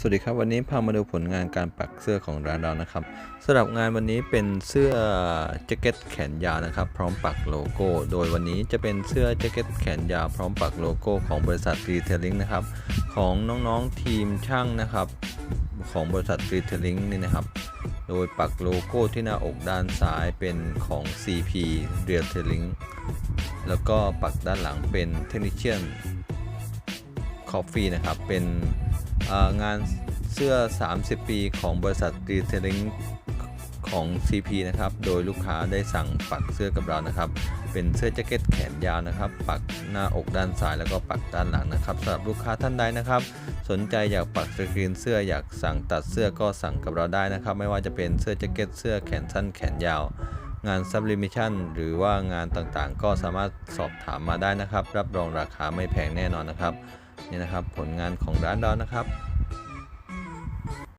สวัสดีครับวันนี้พามาดูผลงานการปักเสื้อของร้านเรานะครับสำหรับงานวันนี้เป็นเสื้อแจ็คเก็ตแขนยาวนะครับ พร้อมปักโลโก้ โดยวันนี้จะเป็นเสื้อแจ็คเก็ตแขนยาวพร้อมปักโลโก้ของบริษัทรีเทลลิงนะครับของน้องๆทีมช่างนะครับ ของบริษัทรีเทลลิงนี่นะครับ โดยปักโลโก้ที่หน้าอกด้านซ้ายเป็นของ CP Retailing แล้วก็ปักด้านหลังเป็น Technician Coffee นะครับเป็น งานเสื้อ 30 ปีของบริษัท Retailing ของ CP นะครับ โดยลูกค้าได้สั่งปักเสื้อกับเรานะครับ เป็นเสื้อแจ็คเก็ตแขนยาวนะครับ ปักหน้าอกด้านซ้ายแล้วก็ปักด้านหลังนะครับสำหรับลูกค้าท่านใดนะครับ สนใจอยากปักสกรีนเสื้ออยากสั่งตัดเสื้อก็สั่งกับเราได้นะครับ ไม่ว่าจะเป็นเสื้อแจ็คเก็ตเสื้อแขนสั้นแขนยาว งาน sublimation หรือว่างานต่างๆ ก็สามารถสอบถามมาได้นะครับ รับรองราคาไม่แพงแน่นอนนะครับ นี่นะครับผลงานของร้านเรานะครับ